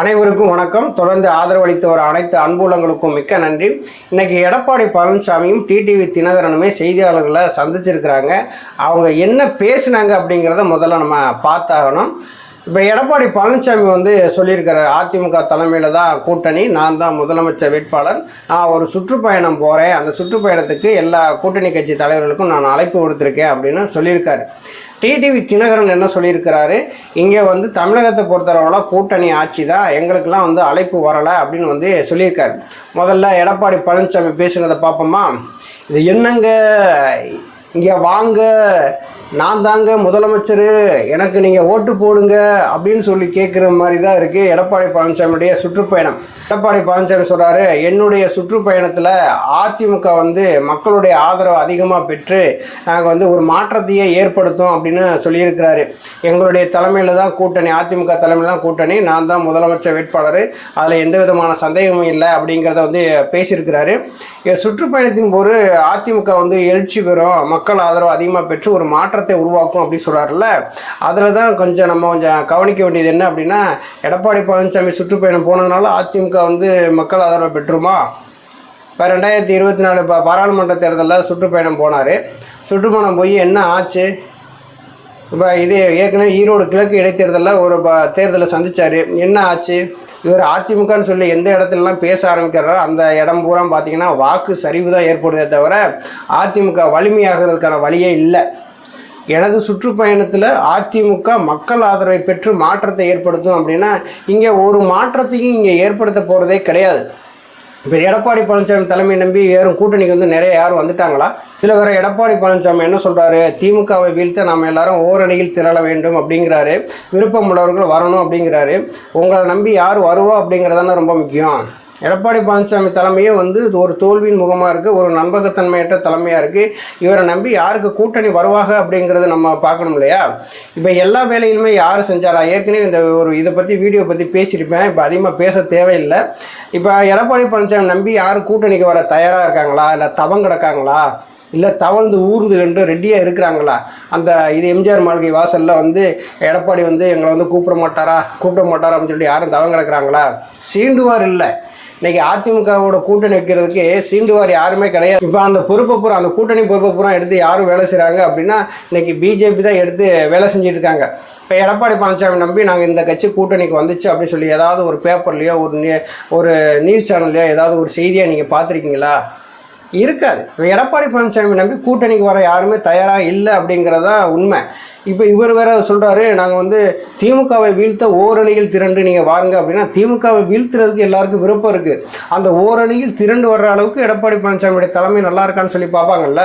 அனைவருக்கும் வணக்கம். தொடர்ந்து ஆதரவளித்து வர அனைத்து அன்புலங்களுக்கும் மிக்க நன்றி. இன்னைக்கு எடப்பாடி பழனிசாமியும் டிடிவி தினகரனுமே செய்தியாளர்களை சந்திச்சிருக்கிறாங்க. அவங்க என்ன பேசுனாங்க அப்படிங்கிறத முதல்ல நம்ம பார்த்தாகணும். இப்போ எடப்பாடி பழனிசாமி வந்து சொல்லியிருக்கிறார் அதிமுக தலைமையில் தான் கூட்டணி நான் தான் முதலமைச்சர் வேட்பாளர். நான் ஒரு சுற்றுப்பயணம் போகிறேன் அந்த சுற்றுப்பயணத்துக்கு எல்லா கூட்டணி கட்சி தலைவர்களுக்கும் நான் அழைப்பு கொடுத்துருக்கேன் அப்படின்னு சொல்லியிருக்காரு. டிடிவி தினகரன் என்ன சொல்லியிருக்கிறாரு? இங்கே வந்து தமிழகத்தை பொறுத்தளவில் கூட்டணி ஆட்சி தான் எங்களுக்கெல்லாம் வந்து அழைப்பு வரலை அப்படின்னு வந்து சொல்லியிருக்காரு. முதல்ல எடப்பாடி பழனிசாமி பேசுனதை பார்ப்போமா? இது என்னங்க? இங்கே வாங்க. நான் தாங்க முதலமைச்சர். எனக்கு நீங்கள் ஓட்டு போடுங்க அப்படின்னு சொல்லி கேட்குற மாதிரி தான் இருக்குது எடப்பாடி பழனிசாமியுடைய சுற்றுப்பயணம். எடப்பாடி பழனிசாமி சொல்கிறாரு என்னுடைய சுற்றுப்பயணத்தில் அதிமுக வந்து மக்களுடைய ஆதரவு அதிகமாக பெற்று நாங்கள் வந்து ஒரு மாற்றத்தையே ஏற்படுத்தும் அப்படின்னு சொல்லியிருக்கிறாரு. எங்களுடைய தலைமையில் தான் கூட்டணி அதிமுக தலைமையில் தான் கூட்டணி. நான் தான் முதலமைச்சர் வேட்பாளர். அதில் எந்த விதமான சந்தேகமும் இல்லை அப்படிங்கிறத வந்து பேசியிருக்கிறாரு. சுற்றுப்பயணத்தின் போது அதிமுக வந்து எழுச்சி பெறும். மக்கள் ஆதரவு அதிகமாக பெற்று ஒரு மாற்றத்தை உருவாக்கும் அப்படின்னு சொல்கிறாருல்ல அதில் தான் கொஞ்சம் நம்ம கொஞ்சம் கவனிக்க வேண்டியது என்ன அப்படின்னா எடப்பாடி பழனிசாமி சுற்றுப்பயணம் போனதுனால அதிமுக வந்து மக்கள் ஆதரவை பெற்றுமா? இப்போ ரெண்டாயிரத்தி இருபத்தி நாலு இப்போ பாராளுமன்ற தேர்தலில் சுற்றுப்பயணம் போனார். சுற்றுப்பயணம் போய் என்ன ஆச்சு? இப்போ இது ஏற்கனவே ஈரோடு கிழக்கு இடைத்தேர்தலில் ஒரு ப தேர்தலை சந்திச்சார். என்ன ஆச்சு? இவர் அதிமுகன்னு சொல்லி எந்த இடத்துலலாம் பேச ஆரம்பிக்கிறாரோ அந்த இடம் பூரா பார்த்திங்கன்னா வாக்கு சரிவு தான் ஏற்படுதே தவிர அதிமுக வலிமையாகிறதுக்கான வழியே இல்லை. எனது சுற்றுப்பயணத்தில் அதிமுக மக்கள் ஆதரவை பெற்று மாற்றத்தை ஏற்படுத்தும் அப்படின்னா இங்கே ஒரு மாற்றத்தையும் இங்கே ஏற்படுத்த போகிறதே கிடையாது. இப்போ எடப்பாடி பழனிசாமி தலைமை நம்பி யாரும் கூட்டணிக்கு வந்து நிறைய யாரும் வந்துட்டாங்களா? இதில் வேற எடப்பாடி பழனிசாமி என்ன சொல்கிறாரு திமுகவை வீழ்த்த நாம் எல்லாரும் ஓரணியில் திரள வேண்டும் அப்படிங்கிறாரு. விருப்பம் உள்ளவர்கள் வரணும் அப்படிங்கிறாரு. உங்களை நம்பி யார் வருவா அப்படிங்கிறதான ரொம்ப முக்கியம். எடப்பாடி பழனிசாமி தலைமையே வந்து இது ஒரு தோல்வியின் முகமாக இருக்குது ஒரு நம்பகத்தன்மையற்ற தலைமையாக இருக்குது இவரை நம்பி யாருக்கு கூட்டணி வருவாங்க அப்படிங்கிறத நம்ம பார்க்கணும் இல்லையா? இப்போ எல்லா வேலையிலுமே யார் செஞ்சாரா? ஏற்கனவே இந்த ஒரு இதை பற்றி வீடியோ பற்றி பேசியிருப்பேன். இப்போ அதிகமாக பேச தேவையில்லை. இப்போ எடப்பாடி பழனிசாமி நம்பி யார் கூட்டணிக்கு வர தயாராக இருக்காங்களா? இல்லை தவம் கிடக்காங்களா? இல்லை தவழ்ந்து ஊர்ந்து ரெண்டு ரெடியாக இருக்கிறாங்களா? அந்த இது எம்ஜிஆர் மாளிகை வாசலில் வந்து எடப்பாடி வந்து எங்களை வந்து கூப்பிட மாட்டாரா? கூப்பிட மாட்டாரா அப்படின்னு சொல்லிட்டு யாரும் தவம் கிடக்கிறாங்களா? சீண்டுவார் இல்லை. இன்னைக்கு அதிமுகவோட கூட்டணி வைக்கிறதுக்கு சீண்டுவார் யாருமே கிடையாது. இப்போ அந்த பொறுப்பை பூரா அந்த கூட்டணி பொறுப்பை பூரா எடுத்து யாரும் வேலை செய்கிறாங்க அப்படின்னா இன்னைக்கு பிஜேபி தான் எடுத்து வேலை செஞ்சுட்டு இருக்காங்க இப்போ எடப்பாடி பழனிசாமி நம்பி நாங்கள் இந்த கட்சி கூட்டணிக்கு வந்துச்சு அப்படின்னு சொல்லி ஏதாவது ஒரு பேப்பர்லையோ ஒரு நியூ ஒரு நியூஸ் சேனல்லையோ ஏதாவது ஒரு செய்தியாக நீங்கள் பார்த்துருக்கீங்களா? இருக்காது. இப்போ எடப்பாடி பழனிசாமி நம்பி கூட்டணிக்கு வர யாருமே தயாராக இல்லை அப்படிங்கிறது தான் உண்மை. இப்போ இவர் வேற சொல்கிறாரு நாங்கள் வந்து திமுகவை வீழ்த்த ஓரணியில் திரண்டு நீங்கள் வாருங்க அப்படின்னா திமுகவை வீழ்த்துறதுக்கு எல்லாருக்கும் விருப்பம் இருக்குது அந்த ஓரணியில் திரண்டு வர்ற அளவுக்கு எடப்பாடி பழனிசாமியுடைய தலைமை நல்லா இருக்கான்னு சொல்லி பார்ப்பாங்கல்ல?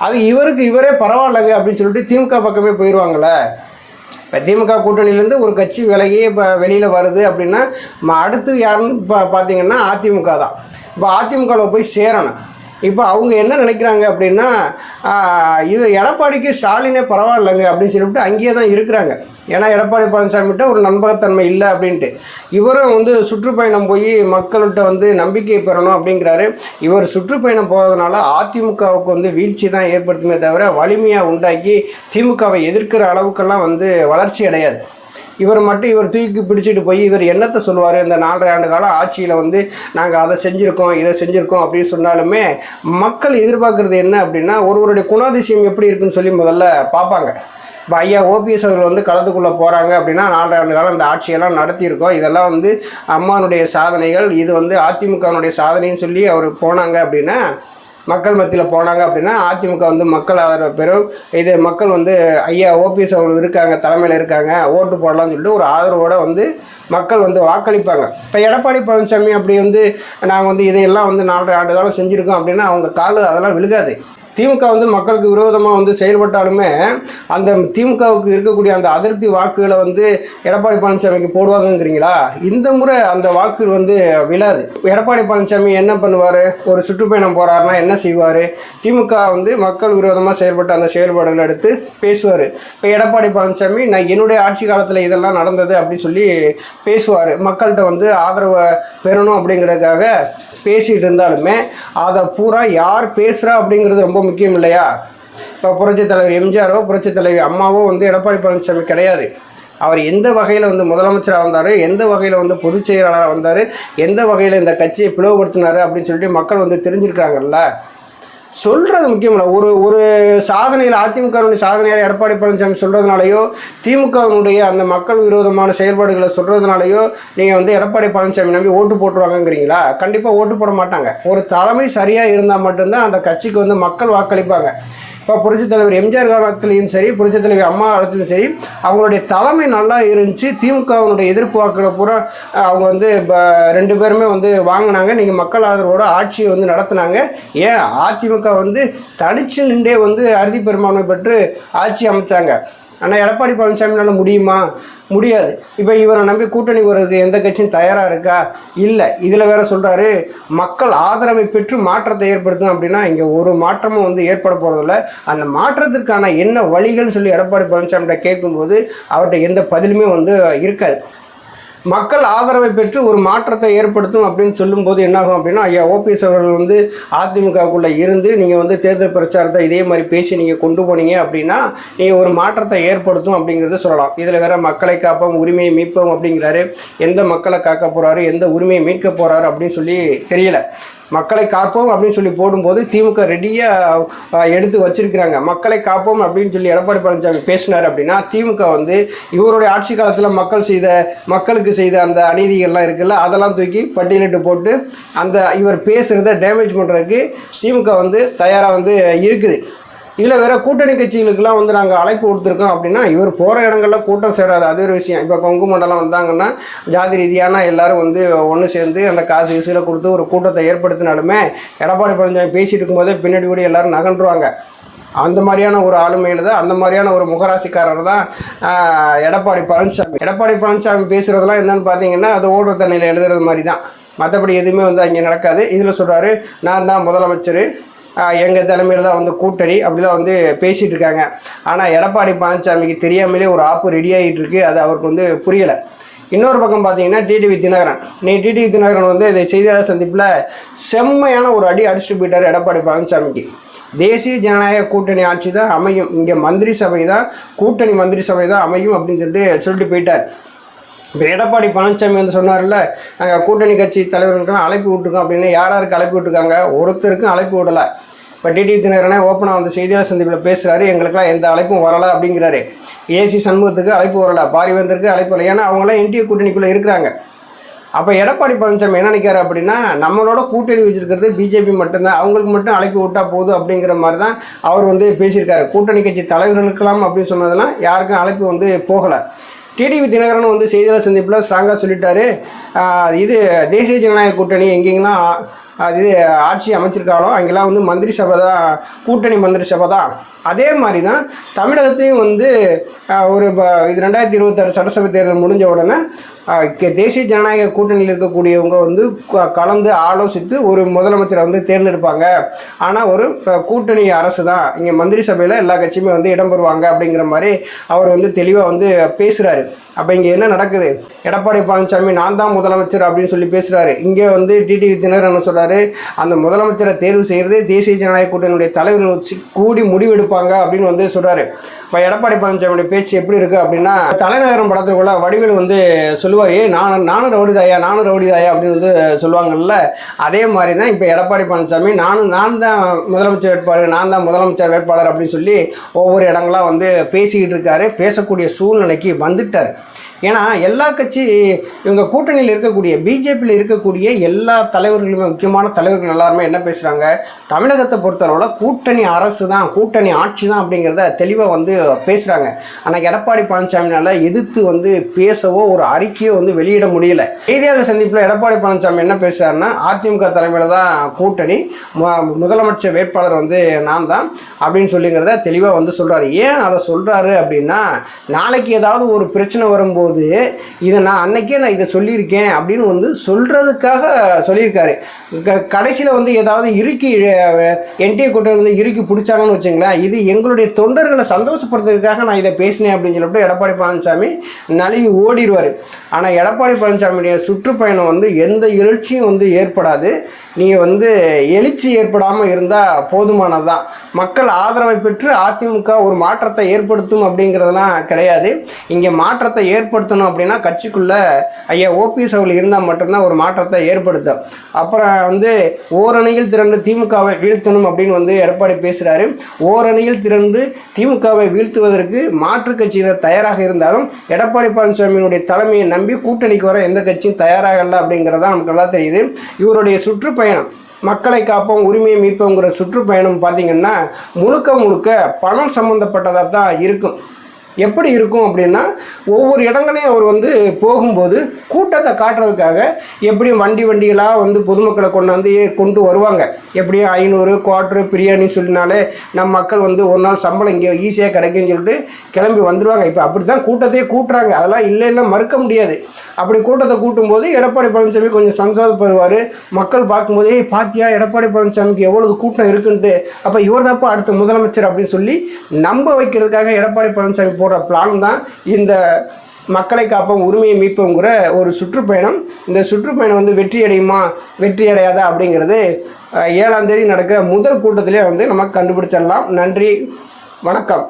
அது இவருக்கு இவரே பரவாயில்லைங்க அப்படின்னு சொல்லிட்டு திமுக பக்கமே போயிடுவாங்கள்ல இப்போ திமுக கூட்டணியிலேருந்து ஒரு கட்சி விலகியே இப்போ வெளியில் வருது அப்படின்னா ம- அடுத்து யாருன்னு பா பார்த்தீங்கன்னா அதிமுக தான். இப்போ அதிமுகவில் போய் சேரணும். இப்போ அவங்க என்ன நினைக்கிறாங்க அப்படின்னா இது எடப்பாடிக்கு ஸ்டாலினே பரவாயில்லைங்க அப்படின்னு சொல்லிவிட்டு அங்கேயே தான் இருக்கிறாங்க. ஏன்னா எடப்பாடி பழனிசாமிகிட்ட ஒரு நம்பகத்தன்மை இல்லை அப்படின்ட்டு. இவரும் வந்து சுற்றுப்பயணம் போய் மக்கள்கிட்ட வந்து நம்பிக்கை பெறணும் அப்படிங்கிறாரு. இவர் சுற்றுப்பயணம் போகிறதுனால அதிமுகவுக்கு வந்து வீழ்ச்சி தான் ஏற்படுத்துமே தவிர வலிமையாக உண்டாக்கி திமுகவை எதிர்க்கிற அளவுக்கெல்லாம் வந்து வளர்ச்சி அடையாது. இவர் மட்டும் இவர் தூக்கி பிடிச்சிட்டு போய் இவர் என்னத்தை சொல்லுவார்? இந்த நாலரை ஆண்டு காலம் ஆட்சியில் வந்து நாங்கள் அதை செஞ்சுருக்கோம் இதை செஞ்சுருக்கோம் அப்படின்னு சொன்னாலுமே மக்கள் எதிர்பார்க்குறது என்ன அப்படின்னா ஒருவருடைய குணாதிசயம் எப்படி இருக்குன்னு சொல்லி முதல்ல பார்ப்பாங்க. இப்போ ஐயா ஓபிஎஸ் அவர்கள் வந்து களத்துக்குள்ளே போகிறாங்க அப்படின்னா நாலரை ஆண்டு காலம் இந்த ஆட்சியெல்லாம் நடத்தியிருக்கோம். இதெல்லாம் வந்து அம்மானுடைய சாதனைகள் இது வந்து அதிமுகனுடைய சாதனைன்னு சொல்லி அவர் போனாங்க அப்படின்னா மக்கள் மத்தியில் போனாங்க அப்படின்னா அதிமுக வந்து மக்கள் ஆதரவு பெறும். இது மக்கள் வந்து ஐயா ஓபிஎஸ் அவங்க இருக்காங்க தலைமையில் இருக்காங்க ஓட்டு போடலாம்னு சொல்லிட்டு ஒரு ஆதரவோடு வந்து மக்கள் வந்து வாக்களிப்பாங்க. இப்போ எடப்பாடி பழனிசாமி அப்படி வந்து நாங்கள் வந்து இதையெல்லாம் வந்து நாலரை ஆண்டு காலம் செஞ்சுருக்கோம் அப்படின்னா அவங்க காலு அதெல்லாம் விழுகாது. திமுக வந்து மக்களுக்கு விரோதமாக வந்து செயல்பட்டாலுமே அந்த திமுகவுக்கு இருக்கக்கூடிய அந்த அதிருப்தி வாக்குகளை வந்து எடப்பாடி பழனிசாமிக்கு போடுவாங்கங்கிறீங்களா? இந்த முறை அந்த வாக்குகள் வந்து விழாது. எடப்பாடி பழனிசாமி என்ன பண்ணுவார்? ஒரு சுற்றுப்பயணம் போகிறாருன்னா என்ன செய்வார்? திமுக வந்து மக்கள் விரோதமாக செயல்பட்ட அந்த செயல்பாடுகளை எடுத்து பேசுவார். இப்போ எடப்பாடி பழனிசாமி நான் என்னுடைய ஆட்சி காலத்தில் இதெல்லாம் நடந்தது அப்படின்னு சொல்லி பேசுவார். மக்கள்கிட்ட வந்து ஆதரவை பெறணும் அப்படிங்கிறதுக்காக பேசிகிட்டு இருந்தாலுமே அதை பூரா யார் பேசுகிறா அப்படிங்கிறது ரொம்ப முக்கியம் இல்லையா? இப்போ புரட்சித் தலைவர் எம்ஜிஆரோ புரட்சித் தலைவி அம்மாவோ வந்து எடப்பாடி பழனிசாமி கிடையாது. அவர் எந்த வகையில் வந்து முதலமைச்சராக வந்தார் எந்த வகையில் வந்து பொதுச் செயலாளராக வந்தார் எந்த வகையில் இந்த கட்சியை பிளவுபடுத்தினார் அப்படின்னு சொல்லிட்டு மக்கள் வந்து தெரிஞ்சிருக்காங்கல்ல சொல்கிறது முக்கியம் இல்லை. ஒரு ஒரு சாதனையில் அதிமுகவினுடைய சாதனையில் எடப்பாடி பழனிசாமி சொல்கிறதுனாலையோ திமுகவினுடைய அந்த மக்கள் விரோதமான செயல்பாடுகளை சொல்கிறதுனாலையோ நீங்கள் வந்து எடப்பாடி பழனிசாமி நம்பி ஓட்டு போட்டுருவாங்கங்கிறீங்களா? கண்டிப்பாக ஓட்டு போட மாட்டாங்க. ஒரு தலைமை சரியாக இருந்தால் மட்டும்தான் அந்த கட்சிக்கு வந்து மக்கள் வாக்களிப்பாங்க. இப்போ புரட்சித் தலைவர் எம்ஜிஆர் காலத்துலேயும் சரி புரட்சித் தலைவர் அம்மா காலத்துலையும் சரி அவங்களுடைய தலைமை நல்லா இருந்துச்சு. திமுகவினுடைய எதிர்ப்பு வாக்குகளை பூரா அவங்க வந்து இப்போ ரெண்டு பேருமே வந்து வாங்கினாங்க. நீங்கள் மக்கள் ஆதரவோட ஆட்சியை வந்து நடத்தினாங்க. ஏன்? அதிமுக வந்து தனிச்சு நின்றே வந்து அறுதி பெரும்பான்மை பெற்று ஆட்சி அமைச்சாங்க. ஆனால் எடப்பாடி பழனிசாமினால முடியுமா? முடியாது. இப்போ இவரை நம்பி கூட்டணி வர்றதுக்கு எந்த கட்சியும் தயாராக இருக்கா? இல்லை. இதில் வேற சொல்கிறாரு மக்கள் ஆதரவை பெற்று மாற்றத்தை ஏற்படுத்தும் அப்படின்னா இங்கே ஒரு மாற்றமும் வந்து ஏற்பட போகிறதில்ல அந்த மாற்றத்திற்கான என்ன வழிகள்னு சொல்லி எடப்பாடி பழனிசாமிகிட்ட கேட்கும்போது அவர்கிட்ட எந்த பதிலுமே வந்து இருக்காது. மக்கள் ஆதரவை பெற்று ஒரு மாற்றத்தை ஏற்படுத்தும் அப்படின்னு சொல்லும்போது என்னாகும் அப்படின்னா ஐயா ஓபிஎஸ் அவர்கள் வந்து அதிமுகவுக்குள்ளே இருந்து நீங்கள் வந்து தேர்தல் பிரச்சாரத்தை இதே மாதிரி பேசி நீங்கள் கொண்டு போனீங்க அப்படின்னா நீங்கள் ஒரு மாற்றத்தை ஏற்படுத்தும் அப்படிங்கிறத சொல்லலாம். இதில் வேற மக்களை காப்போம் உரிமையை மீட்போம் அப்படிங்கிறாரு. எந்த மக்களை காக்க போகிறாரு எந்த உரிமையை மீட்க போகிறாரு அப்படின்னு சொல்லி தெரியல. மக்களை காப்போம் அப்படின்னு சொல்லி போடும்போது திமுக ரெடியாக எடுத்து வச்சிருக்கிறாங்க. மக்களை காப்போம் அப்படின்னு சொல்லி எடப்பாடி பழனிசாமி பேசினார் அப்படின்னா திமுக வந்து இவருடைய ஆட்சி காலத்தில் மக்கள் செய்த மக்களுக்கு செய்த அந்த அநீதிகள்லாம் இருக்குல்ல அதெல்லாம் தூக்கி பட்டியலிட்டு போட்டு அந்த இவர் பேசுகிறத டேமேஜ் பண்ணுறதுக்கு திமுக வந்து தயாராக வந்து இருக்குது. இதில் வேற கூட்டணி கட்சிகளுக்கெல்லாம் வந்து நாங்கள் அழைப்பு கொடுத்துருக்கோம் அப்படின்னா இவர் போகிற இடங்கள்ல கூட்டம் சேராது. அது ஒரு விஷயம். இப்போ கொங்கு மண்டலம் வந்தாங்கன்னா ஜாதி ரீதியான எல்லாரும் வந்து ஒன்று சேர்ந்து அந்த காசு இசுல கொடுத்து ஒரு கூட்டத்தை ஏற்படுத்தினாலுமே எடப்பாடி பழனிசாமி பேசிட்டு இருக்கும்போதே பின்னாடி கூட எல்லாரும் நகன்றுவாங்க. அந்த மாதிரியான ஒரு ஆளுமையில் தான் அந்த மாதிரியான ஒரு முகராசிக்காரர் தான் எடப்பாடி பழனிசாமி. எடப்பாடி பழனிசாமி பேசுகிறதெல்லாம் என்னென்னு பார்த்தீங்கன்னா அது ஓடுற தண்ணியில் எழுதுறது மாதிரி தான். மற்றபடி எதுவுமே வந்து அங்கே நடக்காது. இதில் சொல்கிறாரு நான் தான் முதலமைச்சர். எங்கள் தலைமையில் தான் வந்து கூட்டணி அப்படிலாம் வந்து பேசிகிட்டு இருக்காங்க. ஆனால் எடப்பாடி பழனிசாமிக்கு தெரியாமலே ஒரு ஆப்பு ரெடி ஆகிட்டு இருக்கு. அது அவருக்கு வந்து புரியலை. இன்னொரு பக்கம் பார்த்தீங்கன்னா டிடிவி தினகரன். நீ டிடிவி தினகரன் வந்து இதை செய்தியாளர் சந்திப்பில் செம்மையான ஒரு அடி அடிச்சுட்டு போயிட்டார் எடப்பாடி பழனிசாமிக்கு. தேசிய ஜனநாயக கூட்டணி ஆட்சி தான் அமையும். இங்கே மந்திரி சபை தான் கூட்டணி மந்திரி சபை தான் அமையும் அப்படின்னு சொல்லிட்டு சொல்லிட்டு போயிட்டார். இப்போ எடப்பாடி பழனிசாமி வந்து சொன்னார்ல நாங்கள் கூட்டணி கட்சி தலைவர்களுக்கெல்லாம் அழைப்பு விட்டுருக்கோம் அப்படின்னு யார் யாருக்கு அழைப்பு விட்டுருக்காங்க? ஒருத்தருக்கும் அழைப்பு விடலை. இப்போ டிடி தினகரனே ஓப்பனாக வந்து செய்தியாளர் சந்திப்பில் பேசுகிறாரு எங்களுக்கெல்லாம் எந்த அழைப்பும் வரலை அப்படிங்கிறாரு. ஏசி சண்முகத்துக்கு அழைப்பு வரலை பாரிவேந்தருக்கு அழைப்பு வரலை. ஏன்னா அவங்களாம் என்டிஏ கூட்டணிக்குள்ளே இருக்கிறாங்க. அப்போ எடப்பாடி பழனிசாமி என்ன நினைக்காரு அப்படின்னா நம்மளோட கூட்டணி வச்சிருக்கிறது பிஜேபி மட்டும்தான். அவங்களுக்கு மட்டும் அழைப்பு விட்டா போதும் அப்படிங்கிற மாதிரி தான் அவர் வந்து பேசியிருக்காரு. கூட்டணி கட்சி தலைவர்களுக்கெல்லாம் அப்படின்னு சொன்னதெல்லாம் யாருக்கும் அழைப்பு வந்து போகலை. டிடிவி தினகரன் வந்து செய்தியாளர் சந்திப்பில் ஸ்ட்ராங்காக சொல்லிட்டாரு. இது தேசிய ஜனநாயக கூட்டணி எங்கெங்கெல்லாம் அது இது ஆட்சி அமைச்சிருக்காளோ அங்கெல்லாம் வந்து மந்திரி சபை தான் கூட்டணி மந்திரி சபை தான். அதே மாதிரி தான் தமிழகத்தையும் வந்து ஒரு ப- இது ரெண்டாயிரத்தி இருபத்தாறு சட்டசபை தேர்தல் முடிஞ்ச உடனே தேசிய ஜனநாயக கூட்டணியில் இருக்கக்கூடியவங்க வந்து கலந்து ஆலோசித்து ஒரு முதலமைச்சரை வந்து தேர்ந்தெடுப்பாங்க. ஆனால் ஒரு கூட்டணி அரசு தான். இங்கே மந்திரி சபையில் எல்லா கட்சியுமே வந்து இடம்பெறுவாங்க அப்படிங்கிற மாதிரி அவர் வந்து தெளிவாக வந்து பேசுகிறாரு அப்போ இங்கே என்ன நடக்குது? எடப்பாடி பழனிசாமி நான் தான் முதலமைச்சர் அப்படின்னு சொல்லி பேசுகிறாரு இங்கே வந்து டிடிவி தினகரன் சொல்கிறாரு அந்த முதலமைச்சரை தேர்வு செய்கிறது தேசிய ஜனநாயக கூட்டணியுடைய தலைவர்கள் வச்சு கூடி முடிவெடுப்பாங்க அப்படின்னு வந்து சொல்கிறாரு இப்போ எடப்பாடி பழனிசாமியுடைய பேச்சு எப்படி இருக்குது அப்படின்னா தலைநகரம் படத்துக்குள்ள வடிவேலு வந்து சொல்லுவார் ஏ நான் நானும் ரவுடிதாயா நானும் ரவுடிதாயா அப்படின்னு வந்து சொல்லுவாங்கல்ல அதே மாதிரி தான் இப்போ எடப்பாடி பழனிசாமி நானும் நான் தான் முதலமைச்சர் வேட்பாளர் நான் தான் முதலமைச்சர் வேட்பாளர் அப்படின்னு சொல்லி ஒவ்வொரு இடங்களாக வந்து பேசிக்கிட்டு இருக்காரு. பேசக்கூடிய சூழ்நிலைக்கு வந்துட்டார். ஏன்னா எல்லா கட்சி இவங்க கூட்டணியில் இருக்கக்கூடிய பிஜேபியில் இருக்கக்கூடிய எல்லா தலைவர்களுமே முக்கியமான தலைவர்கள் எல்லாருமே என்ன பேசுகிறாங்க தமிழகத்தை பொறுத்தளவில் கூட்டணி அரசு தான் கூட்டணி ஆட்சி தான் அப்படிங்கிறத தெளிவாக வந்து பேசுகிறாங்க ஆனால் எடப்பாடி பழனிசாமினால எதிர்த்து வந்து பேசவோ ஒரு அறிக்கையோ வந்து வெளியிட முடியல. செய்தியாளர் சந்திப்பில் எடப்பாடி பழனிசாமி என்ன பேசுகிறாருன்னா அதிமுக தலைமையில் தான் கூட்டணி முதலமைச்சர் வேட்பாளர் வந்து நான் தான் அப்படின்னு சொல்லிங்கிறத தெளிவாக வந்து சொல்கிறாரு ஏன் அதை சொல்கிறாரு அப்படின்னா நாளைக்கு ஏதாவது ஒரு பிரச்சனை வரும்போது போது இதை நான் அன்னைக்கே நான் இதை சொல்லியிருக்கேன் அப்படின்னு வந்து சொல்கிறதுக்காக சொல்லியிருக்காரு. க கடைசியில் வந்து ஏதாவது இறுக்கி என்டிஏ கூட்டம் வந்து இறுக்கி பிடிச்சாங்கன்னு வச்சுங்களேன் இது எங்களுடைய தொண்டர்களை சந்தோஷப்படுத்துறதுக்காக நான் இதை பேசினேன் அப்படின்னு சொல்லிட்டு எடப்பாடி பழனிசாமி நழுவி ஓடிடுவார். ஆனால் எடப்பாடி பழனிசாமியுடைய சுற்றுப்பயணம் வந்து எந்த எழுச்சியும் வந்து ஏற்படாது. நீங்கள் வந்து எழுச்சி ஏற்படாமல் இருந்தால் போதுமானது தான் மக்கள் ஆதரவை பெற்று அதிமுக ஒரு மாற்றத்தை ஏற்படுத்தும் அப்படிங்கிறதெல்லாம் கிடையாது. இங்கே மாற்றத்தை ஏற்படுத்தணும் அப்படின்னா கட்சிக்குள்ளே ஐயா ஓபிஎஸ் அவர்கள் இருந்தால் மட்டும்தான் ஒரு மாற்றத்தை ஏற்படுத்தும். அப்புறம் வந்து ஓரணியில் திரண்டு திமுகவை வீழ்த்தணும் அப்படின்னு வந்து எடப்பாடி பேசுகிறாரு ஓரணியில் திரண்டு திமுகவை வீழ்த்துவதற்கு மாற்றுக் கட்சியினர் தயாராக இருந்தாலும் எடப்பாடி பழனிசாமியினுடைய தலைமையை நம்பி கூட்டணிக்கு வர எந்த கட்சியும் தயாராகல அப்படிங்கிறதா நமக்கு நல்லா தெரியுது. இவருடைய சுற்றுப்பயணம் மக்களை காப்போம் உரிமையை மீட்போங்கிற சுற்றுப்பயணம் பார்த்திங்கன்னா முழுக்க முழுக்க பணம் சம்மந்தப்பட்டதாக தான் இருக்கும். எப்படி இருக்கும் அப்படின்னா ஒவ்வொரு இடங்களையும் அவர் வந்து போகும்போது கூட்டத்தை காட்டுறதுக்காக எப்படியும் வண்டி வண்டிகளாக வந்து பொதுமக்களை கொண்டாந்து கொண்டு வருவாங்க. எப்படியும் ஐநூறு குவாட்ரு பிரியாணின்னு சொல்லினாலே நம் மக்கள் வந்து ஒரு நாள் சம்பளம் இங்கே ஈஸியாக கிடைக்குன்னு சொல்லிட்டு கிளம்பி வந்துடுவாங்க இப்போ அப்படி தான் கூட்டத்தையே கூட்டுறாங்க. அதெல்லாம் இல்லைன்னா மறுக்க முடியாது. அப்படி கூட்டத்தை கூட்டும்போது எடப்பாடி பழனிசாமி கொஞ்சம் சந்தோஷப்படுவார். மக்கள் பார்க்கும்போது ஏய் பாத்தியா எடப்பாடி பழனிசாமிக்கு எவ்வளவு கூட்டம் இருக்குன்ட்டு. அப்போ இவர் தாப்பா அடுத்த முதலமைச்சர் அப்படின்னு சொல்லி நம்ப வைக்கிறதுக்காக எடப்பாடி பழனிசாமி போடுற பிளான் தான் இந்த மக்களை காப்போம் உரிமையை மீட்போங்கிற ஒரு சுற்றுப்பயணம். இந்த சுற்றுப்பயணம் வந்து வெற்றி அடையுமா வெற்றி அடையாதா அப்படிங்கிறது ஏழாம் தேதி நடக்கிற முதல் கூட்டத்திலே வந்து நம்ம கண்டுபிடிச்சிடலாம். நன்றி வணக்கம்.